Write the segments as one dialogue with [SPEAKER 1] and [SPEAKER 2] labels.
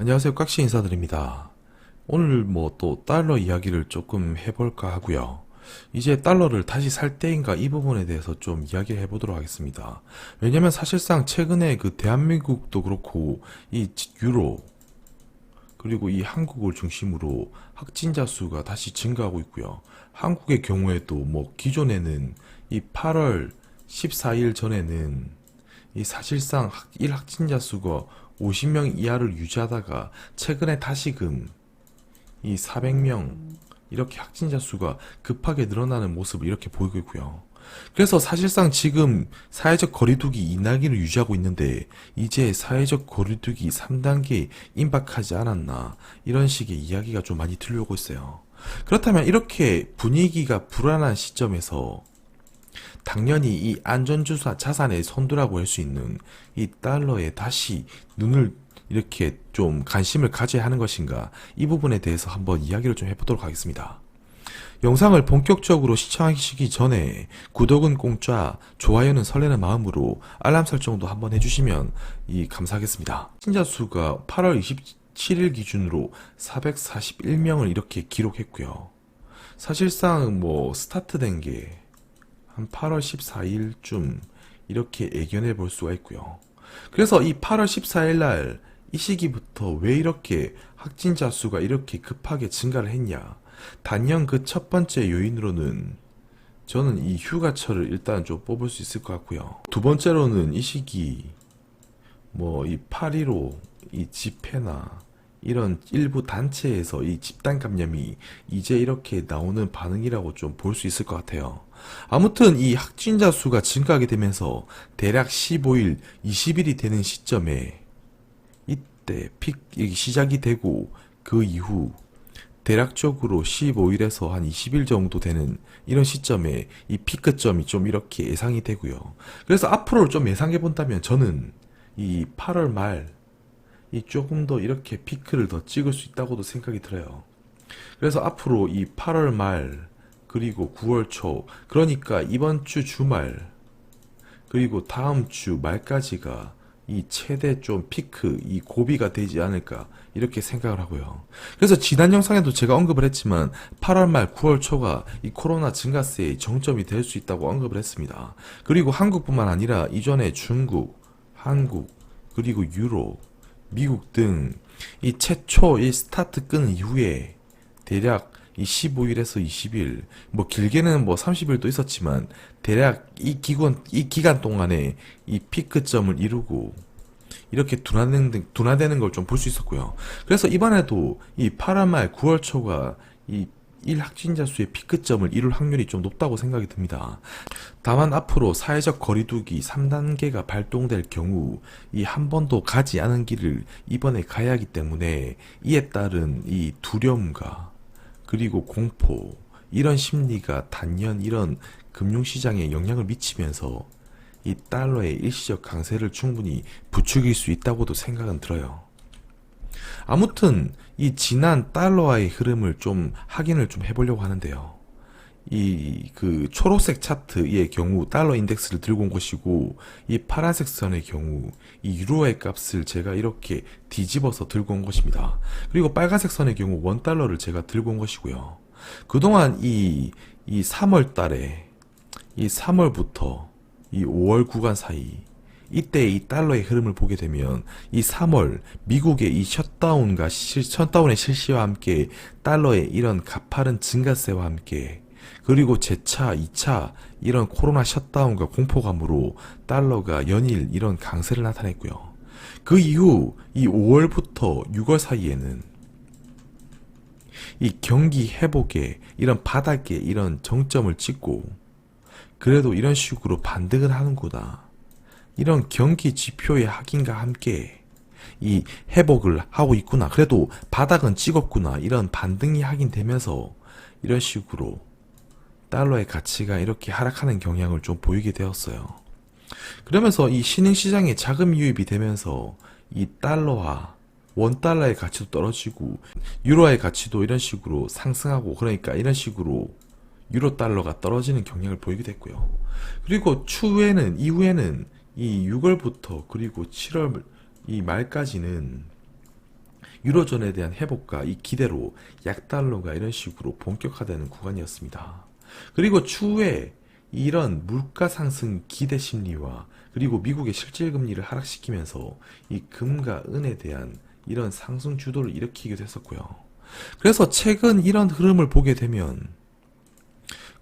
[SPEAKER 1] 안녕하세요. 깍시 인사드립니다. 오늘 뭐 또 달러 이야기를 조금 해볼까 하고요. 이제 달러를 다시 살 때인가 이 부분에 대해서 좀 이야기를 해보도록 하겠습니다. 왜냐면 사실상 최근에 그 대한민국도 그렇고 이 유로 그리고 이 한국을 중심으로 확진자 수가 다시 증가하고 있고요. 한국의 경우에도 뭐 기존에는 이 8월 14일 전에는 이 사실상 학- 일 확진자 수가 50명 이하를 유지하다가 최근에 다시금 이 400명 이렇게 확진자 수가 급하게 늘어나는 모습을 이렇게 보이고 있고요. 그래서 사실상 지금 사회적 거리두기 인하기를 유지하고 있는데 이제 사회적 거리두기 3단계 임박하지 않았나 이런 식의 이야기가 좀 많이 들려오고 있어요. 그렇다면 이렇게 분위기가 불안한 시점에서 당연히 이 안전주사 자산의 선두라고 할 수 있는 이 달러에 다시 눈을 이렇게 좀 관심을 가져야 하는 것인가 이 부분에 대해서 한번 이야기를 좀 해보도록 하겠습니다. 영상을 본격적으로 시청하시기 전에 구독은 공짜, 좋아요는 설레는 마음으로 알람 설정도 한번 해주시면 이 감사하겠습니다. 신자 수가 8월 27일 기준으로 441명을 이렇게 기록했고요. 사실상 뭐 스타트된 게 한 8월 14일쯤 이렇게 예견해 볼 수가 있고요. 그래서 이 8월 14일 날 이 시기부터 왜 이렇게 확진자 수가 이렇게 급하게 증가를 했냐? 단연 그 첫 번째 요인으로는 저는 이 휴가철을 일단 좀 뽑을 수 있을 것 같고요. 두 번째로는 이 시기 뭐 이 8.15 이 집회나 이런 일부 단체에서 이 집단 감염이 이제 이렇게 나오는 반응이라고 좀 볼 수 있을 것 같아요. 아무튼 이 확진자 수가 증가하게 되면서 대략 15일, 20일이 되는 시점에 이때 픽이 시작이 되고 그 이후 대략적으로 15일에서 한 20일 정도 되는 이런 시점에 이 피크점이 좀 이렇게 예상이 되고요. 그래서 앞으로를 좀 예상해 본다면 저는 이 8월 말 이 조금 더 이렇게 피크를 더 찍을 수 있다고도 생각이 들어요. 그래서 앞으로 이 8월 말 그리고 9월 초 그러니까 이번 주 주말 그리고 다음 주 말까지가 이 최대 좀 피크 이 고비가 되지 않을까 이렇게 생각을 하고요. 그래서 지난 영상에도 제가 언급을 했지만 8월 말 9월 초가 이 코로나 증가세의 정점이 될 수 있다고 언급을 했습니다. 그리고 한국뿐만 아니라 이전에 중국, 한국, 그리고 유럽, 미국 등 이 최초 이 스타트 끈 이후에 대략 이 15일에서 20일, 뭐 길게는 뭐 30일도 있었지만 대략 이 기간 이 기간 동안에 이 피크점을 이루고 이렇게 둔화되는 둔화되는 걸 좀 볼 수 있었고요. 그래서 이번에도 이 8월 말 9월 초가 이 일 확진자 수의 피크점을 이룰 확률이 좀 높다고 생각이 듭니다. 다만 앞으로 사회적 거리두기 3단계가 발동될 경우 이 한 번도 가지 않은 길을 이번에 가야 하기 때문에 이에 따른 이 두려움과 그리고 공포 이런 심리가 단연 이런 금융시장에 영향을 미치면서 이 달러의 일시적 강세를 충분히 부추길 수 있다고도 생각은 들어요. 아무튼 이 지난 달러와의 흐름을 좀 확인을 좀 해보려고 하는데요. 이 그 초록색 차트의 경우 달러 인덱스를 들고 온 것이고 이 파란색 선의 경우 이 유로의 값을 제가 이렇게 뒤집어서 들고 온 것입니다. 그리고 빨간색 선의 경우 원 달러를 제가 들고 온 것이고요. 그동안 이, 이 3월 달에 이 3월부터 이 5월 구간 사이 이때 이 달러의 흐름을 보게 되면 이 3월 미국의 이 셧다운과 실, 셧다운의 실시와 함께 달러의 이런 가파른 증가세와 함께 그리고 재차 2차 이런 코로나 셧다운과 공포감으로 달러가 연일 이런 강세를 나타냈고요. 그 이후 이 5월부터 6월 사이에는 이 경기 회복에 이런 바닥에 이런 정점을 찍고 그래도 이런 식으로 반등을 하는구나. 이런 경기 지표의 확인과 함께 이 회복을 하고 있구나. 그래도 바닥은 찍었구나. 이런 반등이 확인되면서 이런 식으로 달러의 가치가 이렇게 하락하는 경향을 좀 보이게 되었어요. 그러면서 이 신흥시장에 자금 유입이 되면서 이 달러와 원 달러의 가치도 떨어지고 유로의 가치도 이런 식으로 상승하고 그러니까 이런 식으로 유로 달러가 떨어지는 경향을 보이게 됐고요. 그리고 추후에는 이후에는 이 6월부터 그리고 7월 이 말까지는 유로존에 대한 회복과 이 기대로 약달러가 이런 식으로 본격화되는 구간이었습니다. 그리고 추후에 이런 물가 상승 기대 심리와 그리고 미국의 실질 금리를 하락시키면서 이 금과 은에 대한 이런 상승 주도를 일으키기도 했었고요. 그래서 최근 이런 흐름을 보게 되면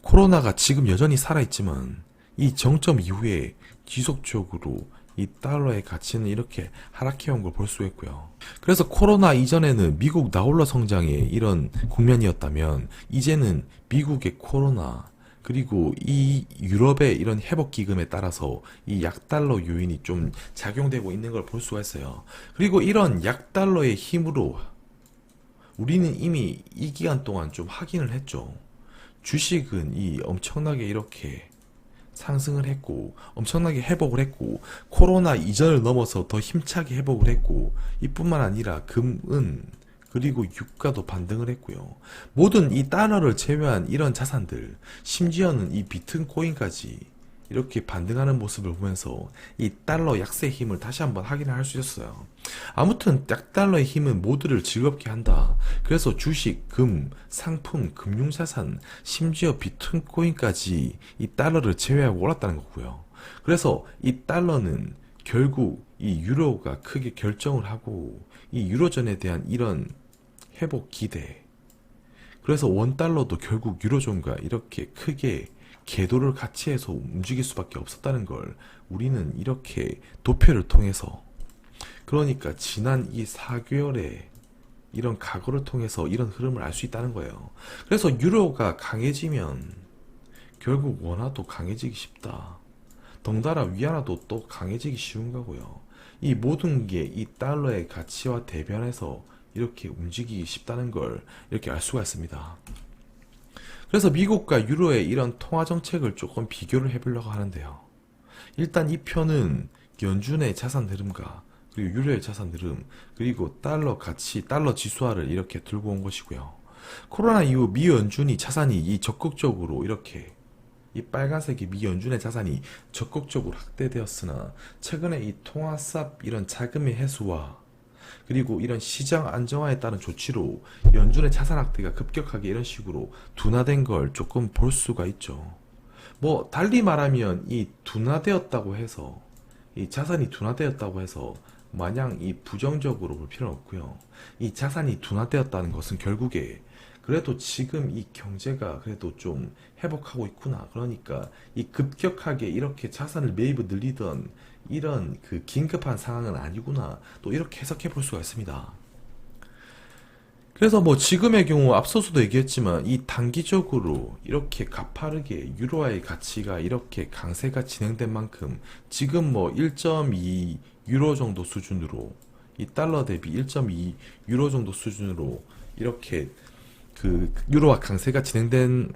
[SPEAKER 1] 코로나가 지금 여전히 살아있지만 이 정점 이후에 지속적으로 이 달러의 가치는 이렇게 하락해온 걸 볼 수 있고요. 그래서 코로나 이전에는 미국 나홀로 성장의 이런 국면이었다면 이제는 미국의 코로나 그리고 이 유럽의 이런 회복 기금에 따라서 이 약달러 요인이 좀 작용되고 있는 걸 볼 수가 있어요. 그리고 이런 약달러의 힘으로 우리는 이미 이 기간 동안 좀 확인을 했죠. 주식은 이 엄청나게 이렇게 상승을 했고 엄청나게 회복을 했고 코로나 이전을 넘어서 더 힘차게 회복을 했고 이뿐만 아니라 금은 그리고 유가도 반등을 했고요. 모든 이 달러를 제외한 이런 자산들 심지어는 이 비트코인까지 이렇게 반등하는 모습을 보면서 이 달러 약세 힘을 다시 한번 확인을 할수 있었어요. 아무튼 약달러의 힘은 모두를 즐겁게 한다. 그래서 주식, 금, 상품, 금융자산, 심지어 비트코인까지 이 달러를 제외하고 올랐다는 거고요. 그래서 이 달러는 결국 이 유로가 크게 결정을 하고 이 유로존에 대한 이런 회복 기대. 그래서 원 달러도 결국 유로존과 이렇게 크게 궤도를 같이 해서 움직일 수밖에 없었다는 걸 우리는 이렇게 도표를 통해서 그러니까 지난 이 4개월의 이런 과거를 통해서 이런 흐름을 알 수 있다는 거예요. 그래서 유로가 강해지면 결국 원화도 강해지기 쉽다. 덩달아 위안화도 또 강해지기 쉬운 거고요. 이 모든 게 이 달러의 가치와 대변해서 이렇게 움직이기 쉽다는 걸 이렇게 알 수가 있습니다. 그래서 미국과 유로의 이런 통화 정책을 조금 비교를 해보려고 하는데요. 일단 이 표는 연준의 자산 흐름과 그리고 유로의 자산 흐름 그리고 달러 가치 달러 지수화를 이렇게 들고 온 것이고요. 코로나 이후 미 연준이 자산이 이 적극적으로 이렇게 이 빨간색이 미 연준의 자산이 적극적으로 확대되었으나 최근에 이 통화쌉 이런 자금의 해소와 그리고 이런 시장 안정화에 따른 조치로 연준의 자산 확대가 급격하게 이런 식으로 둔화된 걸 조금 볼 수가 있죠. 뭐 달리 말하면 이 둔화되었다고 해서 이 자산이 둔화되었다고 해서 마냥 이 부정적으로 볼 필요는 없고요. 이 자산이 둔화되었다는 것은 결국에 그래도 지금 이 경제가 그래도 좀 회복하고 있구나. 그러니까 이 급격하게 이렇게 자산을 매입을 늘리던 이런 그 긴급한 상황은 아니구나. 또 이렇게 해석해 볼 수가 있습니다. 그래서 뭐 지금의 경우 앞서서도 얘기했지만 이 단기적으로 이렇게 가파르게 유로화의 가치가 이렇게 강세가 진행된 만큼 지금 뭐 1.2 유로 정도 수준으로 이 달러 대비 1.2 유로 정도 수준으로 이렇게 그 유로화 강세가 진행된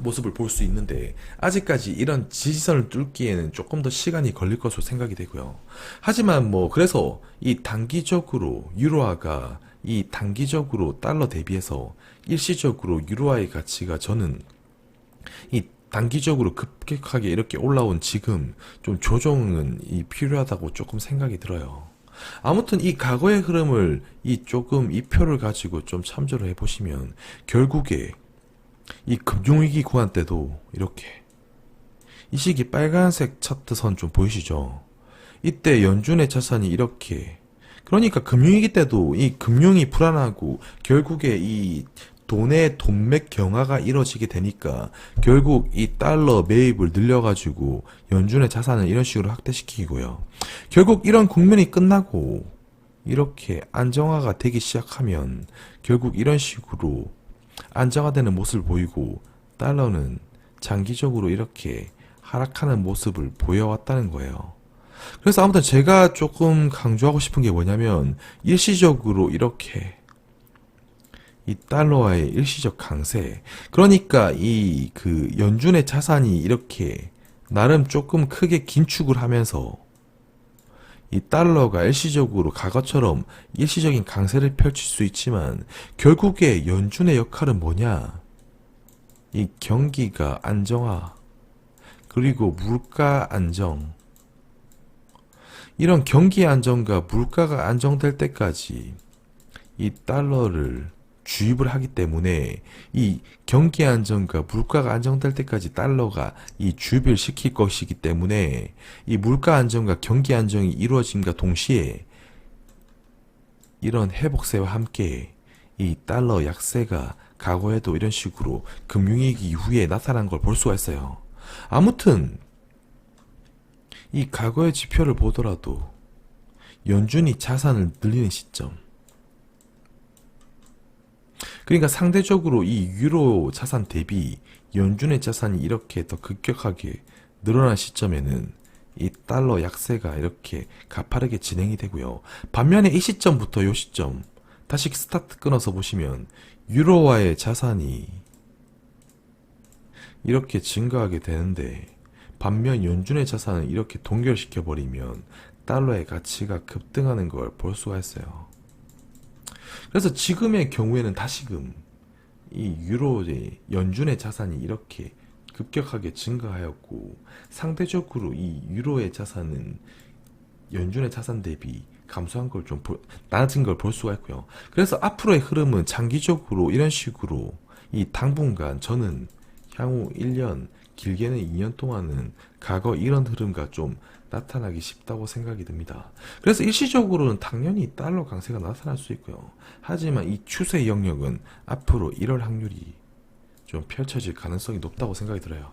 [SPEAKER 1] 모습을 볼 수 있는데 아직까지 이런 지지선을 뚫기에는 조금 더 시간이 걸릴 것으로 생각이 되고요. 하지만 뭐 그래서 이 단기적으로 유로화가 이 단기적으로 달러 대비해서 일시적으로 유로화의 가치가 저는 이 단기적으로 급격하게 이렇게 올라온 지금 좀 조정은 이 필요하다고 조금 생각이 들어요. 아무튼 이 과거의 흐름을 이 조금 이 표를 가지고 좀 참조를 해보시면 결국에 이 금융위기 구간 때도 이렇게 이 시기 빨간색 차트 선 좀 보이시죠? 이때 연준의 자산이 이렇게 그러니까 금융위기 때도 이 금융이 불안하고 결국에 이 돈의 돈맥 경화가 이뤄지게 되니까 결국 이 달러 매입을 늘려가지고 연준의 자산을 이런 식으로 확대시키고요. 결국 이런 국면이 끝나고 이렇게 안정화가 되기 시작하면 결국 이런 식으로 안정화되는 모습을 보이고 달러는 장기적으로 이렇게 하락하는 모습을 보여왔다는 거예요. 그래서 아무튼 제가 조금 강조하고 싶은 게 뭐냐면 일시적으로 이렇게 이 달러와의 일시적 강세. 그러니까 이 그 연준의 자산이 이렇게 나름 조금 크게 긴축을 하면서 이 달러가 일시적으로 과거처럼 일시적인 강세를 펼칠 수 있지만 결국에 연준의 역할은 뭐냐? 이 경기가 안정화 그리고 물가 안정 이런 경기 안정과 물가가 안정될 때까지 이 달러를 주입을 하기 때문에 이 경기 안정과 물가가 안정될 때까지 달러가 이 주입을 시킬 것이기 때문에 이 물가 안정과 경기 안정이 이루어짐과 동시에 이런 회복세와 함께 이 달러 약세가 과거에도 이런 식으로 금융위기 이후에 나타난 걸 볼 수가 있어요. 아무튼 이 과거의 지표를 보더라도 연준이 자산을 늘리는 시점 그러니까 상대적으로 이 유로 자산 대비 연준의 자산이 이렇게 더 급격하게 늘어난 시점에는 이 달러 약세가 이렇게 가파르게 진행이 되고요. 반면에 이 시점부터 이 시점 다시 스타트 끊어서 보시면 유로화의 자산이 이렇게 증가하게 되는데 반면 연준의 자산을 이렇게 동결시켜 버리면 달러의 가치가 급등하는 걸 볼 수가 있어요. 그래서 지금의 경우에는 다시금 이 유로의 연준의 자산이 이렇게 급격하게 증가하였고 상대적으로 이 유로의 자산은 연준의 자산 대비 감소한 걸 좀 낮은 걸 볼 수가 있고요. 그래서 앞으로의 흐름은 장기적으로 이런 식으로 이 당분간 저는 향후 1년 길게는 2년 동안은 과거 이런 흐름과 좀 나타나기 쉽다고 생각이 듭니다. 그래서 일시적으로는 당연히 달러 강세가 나타날 수 있고요. 하지만 이 추세 영역은 앞으로 이럴 확률이 좀 펼쳐질 가능성이 높다고 생각이 들어요.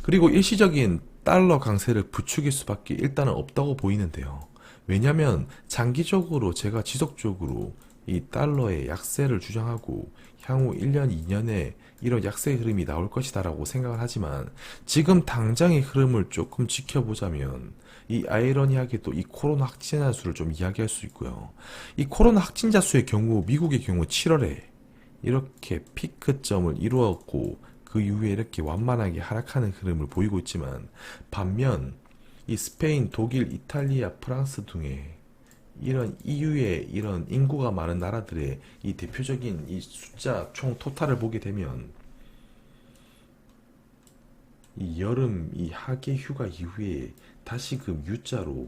[SPEAKER 1] 그리고 일시적인 달러 강세를 부추길 수밖에 일단은 없다고 보이는데요. 왜냐하면 장기적으로 제가 지속적으로 이 달러의 약세를 주장하고 향후 1년, 2년에 이런 약세 흐름이 나올 것이다라고 생각을 하지만 지금 당장의 흐름을 조금 지켜보자면 이 아이러니하게도 이 코로나 확진자 수를 좀 이야기할 수 있고요. 이 코로나 확진자 수의 경우 미국의 경우 7월에 이렇게 피크점을 이루었고 그 이후에 이렇게 완만하게 하락하는 흐름을 보이고 있지만 반면 이 스페인, 독일, 이탈리아, 프랑스 등의 이런 EU의 이런 인구가 많은 나라들의 이 대표적인 이 숫자 총 토탈을 보게 되면 이 여름 이 하계 휴가 이후에 다시금 U자로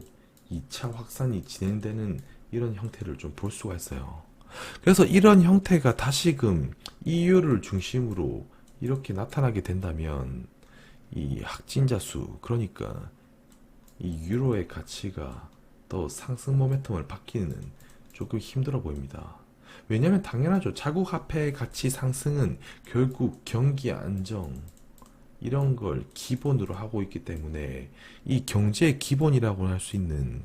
[SPEAKER 1] 2차 확산이 진행되는 이런 형태를 좀 볼 수가 있어요. 그래서 이런 형태가 다시금 EU를 중심으로 이렇게 나타나게 된다면 이 확진자 수 그러니까 이 유로의 가치가 더 상승 모멘텀을 받기는 조금 힘들어 보입니다. 왜냐면 당연하죠. 자국 화폐의 가치 상승은 결국 경기 안정 이런 걸 기본으로 하고 있기 때문에 이 경제의 기본이라고 할 수 있는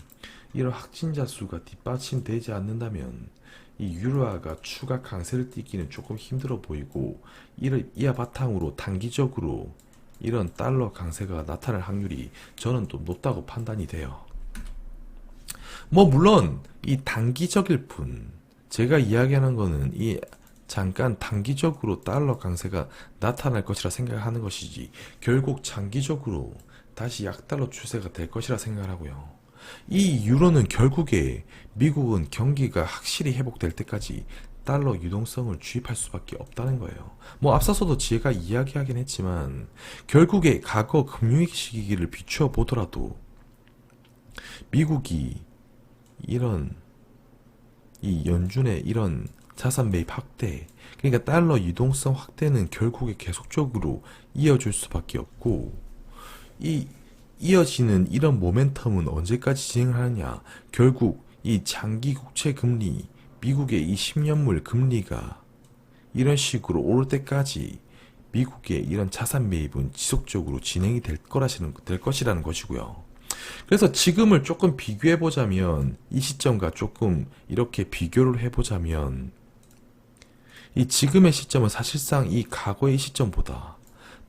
[SPEAKER 1] 이런 확진자 수가 뒷받침되지 않는다면 이 유로화가 추가 강세를 띠기는 조금 힘들어 보이고 이를 이하 바탕으로 단기적으로 이런 달러 강세가 나타날 확률이 저는 좀 높다고 판단이 돼요. 뭐 물론 이 단기적일 뿐 제가 이야기하는 거는 이 잠깐 단기적으로 달러 강세가 나타날 것이라 생각하는 것이지 결국 장기적으로 다시 약달러 추세가 될 것이라 생각하고요. 이 유로는 결국에 미국은 경기가 확실히 회복될 때까지 달러 유동성을 주입할 수밖에 없다는 거예요. 뭐 앞서서도 제가 이야기하긴 했지만 결국에 과거 금융위기 시기를 비추어 보더라도 미국이 이런 이 연준의 이런 자산 매입 확대, 그러니까 달러 유동성 확대는 결국에 계속적으로 이어질 수밖에 없고 이 이어지는 이런 모멘텀은 언제까지 진행을 하느냐? 결국 이 장기 국채 금리, 미국의 이 10년물 금리가 이런 식으로 오를 때까지 미국의 이런 자산 매입은 지속적으로 진행이 될 거라시는 될 것이라는 것이고요. 그래서 지금을 조금 비교해 보자면 이 시점과 조금 이렇게 비교를 해 보자면 이 지금의 시점은 사실상 이 과거의 시점보다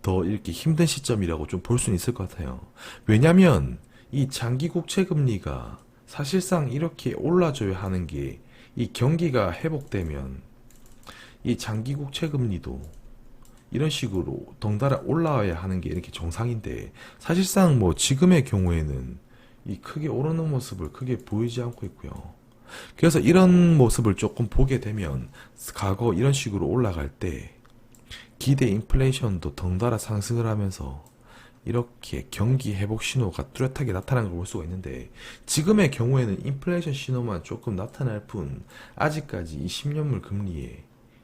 [SPEAKER 1] 더 이렇게 힘든 시점이라고 좀 볼 수는 있을 것 같아요. 왜냐면 이 장기 국채 금리가 사실상 이렇게 올라줘야 하는 게 이 경기가 회복되면 이 장기 국채 금리도 이런 식으로 덩달아 올라와야 하는 게 이렇게 정상인데 사실상 뭐 지금의 경우에는 이 크게 오르는 모습을 크게 보이지 않고 있고요. 그래서 이런 모습을 조금 보게 되면 과거 이런 식으로 올라갈 때 기대 인플레이션도 덩달아 상승을 하면서 이렇게 경기 회복 신호가 뚜렷하게 나타나는 걸 볼 수가 있는데 지금의 경우에는 인플레이션 신호만 조금 나타날 뿐 아직까지 이 10년물 금리에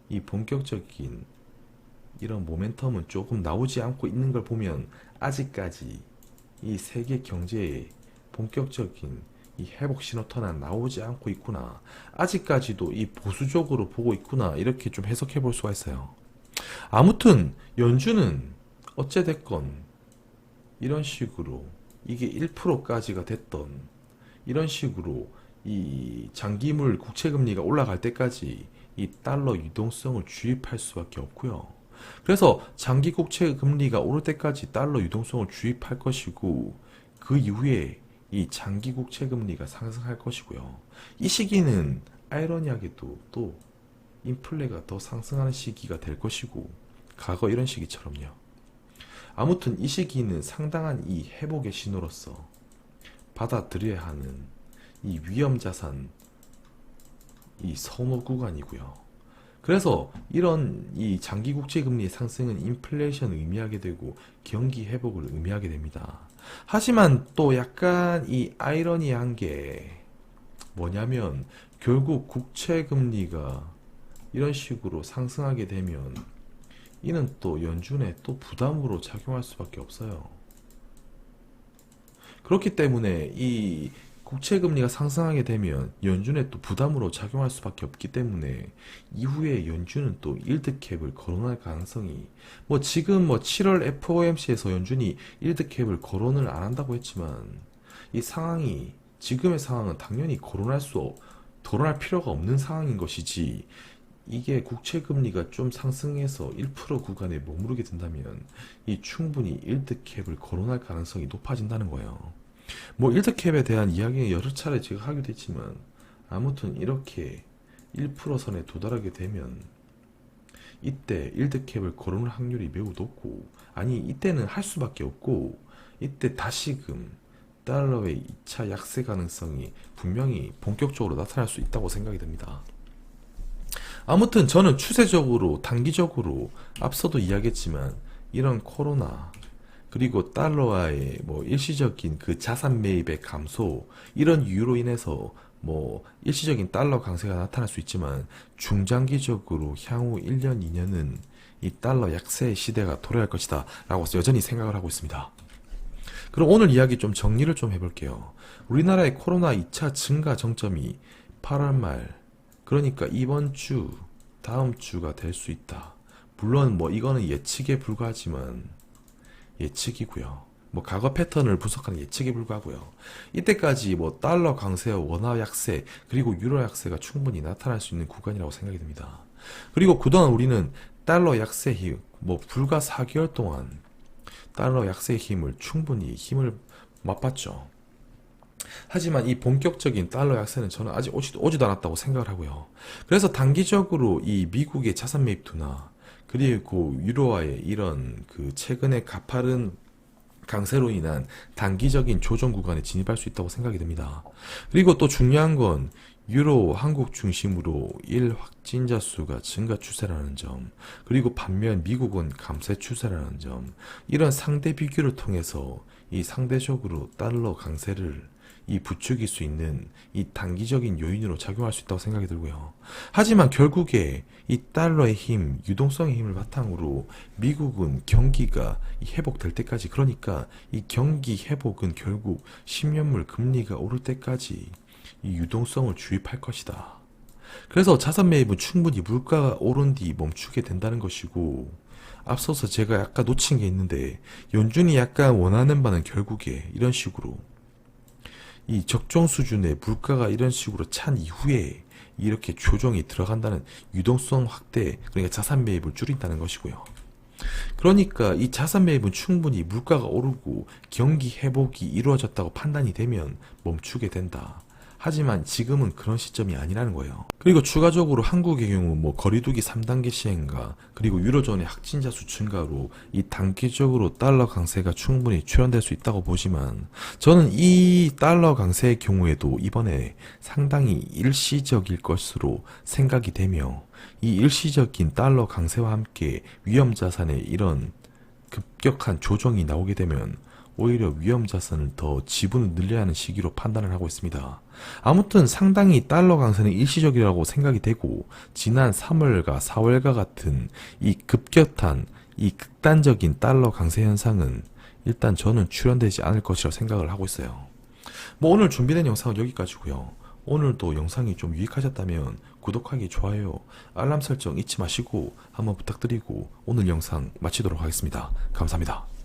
[SPEAKER 1] 이 본격적인 이런 모멘텀은 조금 나오지 않고 있는 걸 보면 아직까지 이 세계 경제에 본격적인 이 회복 신호터는 나오지 않고 있구나. 아직까지도 이 보수적으로 보고 있구나. 이렇게 좀 해석해 볼 수가 있어요. 아무튼 연준은 어찌됐건 이런 식으로 이게 1%까지가 됐던 이런 식으로 이 장기물 국채 금리가 올라갈 때까지 이 달러 유동성을 주입할 수밖에 없고요. 그래서 장기 국채 금리가 오를 때까지 달러 유동성을 주입할 것이고 그 이후에 이 장기 국채 금리가 상승할 것이고요. 이 시기는 아이러니하게도 또 인플레가 더 상승하는 시기가 될 것이고 과거 이런 시기처럼요. 아무튼 이 시기는 상당한 이 회복의 신호로서 받아들여야 하는 이 위험 자산 이 선호 구간이고요. 그래서 이런 이 장기 국채 금리의 상승은 인플레이션을 의미하게 되고 경기 회복을 의미하게 됩니다. 하지만 또 약간 이 아이러니한 게 뭐냐면 결국 국채 금리가 이런 식으로 상승하게 되면 이는 또 연준에 또 부담으로 작용할 수밖에 없어요. 그렇기 때문에 이 국채 금리가 상승하게 되면 연준에 또 부담으로 작용할 수밖에 없기 때문에 이후에 연준은 또 일드캡을 거론할 가능성이 뭐 지금 뭐 7월 FOMC에서 연준이 일드캡을 거론을 안 한다고 했지만 이 상황이 지금의 상황은 당연히 거론할 수 없, 거론할 필요가 없는 상황인 것이지 이게 국채 금리가 좀 상승해서 1% 구간에 머무르게 된다면 이 충분히 일드캡을 거론할 가능성이 높아진다는 거예요. 뭐 일드캡에 대한 이야기는 여러 차례 제가 하기도 했지만 아무튼 이렇게 1% 선에 도달하게 되면 이때 일드캡을 거론할 확률이 매우 높고 아니 이때는 할 수밖에 없고 이때 다시금 달러의 2차 약세 가능성이 분명히 본격적으로 나타날 수 있다고 생각이 됩니다. 아무튼 저는 추세적으로 단기적으로 앞서도 이야기했지만 이런 코로나 그리고 달러와의 뭐 일시적인 그 자산 매입의 감소 이런 이유로 인해서 뭐 일시적인 달러 강세가 나타날 수 있지만 중장기적으로 향후 1년 2년은 이 달러 약세 시대가 도래할 것이다 라고 여전히 생각을 하고 있습니다. 그럼 오늘 이야기 좀 정리를 좀 해볼게요. 우리나라의 코로나 2차 증가 정점이 8월 말 그러니까 이번 주 다음 주가 될 수 있다. 물론 뭐 이거는 예측에 불과하지만 예측이고요. 뭐 과거 패턴을 분석하는 예측에 불과하고요. 이때까지 뭐 달러 강세와 원화 약세 그리고 유로 약세가 충분히 나타날 수 있는 구간이라고 생각이 듭니다. 그리고 그동안 우리는 달러 약세 힘, 뭐 불과 4개월 동안 달러 약세의 힘을 충분히 힘을 맛봤죠. 하지만 이 본격적인 달러 약세는 저는 아직 오지도, 오지도 않았다고 생각을 하고요. 그래서 단기적으로 이 미국의 자산 매입 둔화 그리고 유로화의 이런 그 최근에 가파른 강세로 인한 단기적인 조정 구간에 진입할 수 있다고 생각이 됩니다. 그리고 또 중요한 건 유로 한국 중심으로 일 확진자 수가 증가 추세라는 점, 그리고 반면 미국은 감세 추세라는 점, 이런 상대 비교를 통해서 이 상대적으로 달러 강세를 이 부추길 수 있는 이 단기적인 요인으로 작용할 수 있다고 생각이 들고요. 하지만 결국에 이 달러의 힘, 유동성의 힘을 바탕으로 미국은 경기가 회복될 때까지 그러니까 이 경기 회복은 결국 10년물 금리가 오를 때까지 이 유동성을 주입할 것이다. 그래서 자산 매입은 충분히 물가가 오른 뒤 멈추게 된다는 것이고 앞서서 제가 약간 놓친 게 있는데 연준이 약간 원하는 바는 결국에 이런 식으로 이 적정 수준의 물가가 이런 식으로 찬 이후에 이렇게 조정이 들어간다는 유동성 확대, 그러니까 자산 매입을 줄인다는 것이고요. 그러니까 이 자산 매입은 충분히 물가가 오르고 경기 회복이 이루어졌다고 판단이 되면 멈추게 된다. 하지만 지금은 그런 시점이 아니라는 거예요. 그리고 추가적으로 한국의 경우 뭐 거리두기 3단계 시행과 그리고 유로존의 확진자 수 증가로 이 단기적으로 달러 강세가 충분히 출현될 수 있다고 보지만 저는 이 달러 강세의 경우에도 이번에 상당히 일시적일 것으로 생각이 되며 이 일시적인 달러 강세와 함께 위험 자산의 이런 급격한 조정이 나오게 되면 오히려 위험 자산을 더 지분을 늘려야 하는 시기로 판단을 하고 있습니다. 아무튼 상당히 달러 강세는 일시적이라고 생각이 되고 지난 3월과 4월과 같은 이 급격한 이 극단적인 달러 강세 현상은 일단 저는 출현되지 않을 것이라고 생각을 하고 있어요. 뭐 오늘 준비된 영상은 여기까지고요. 오늘도 영상이 좀 유익하셨다면 구독하기, 좋아요, 알람 설정 잊지 마시고 한번 부탁드리고 오늘 영상 마치도록 하겠습니다. 감사합니다.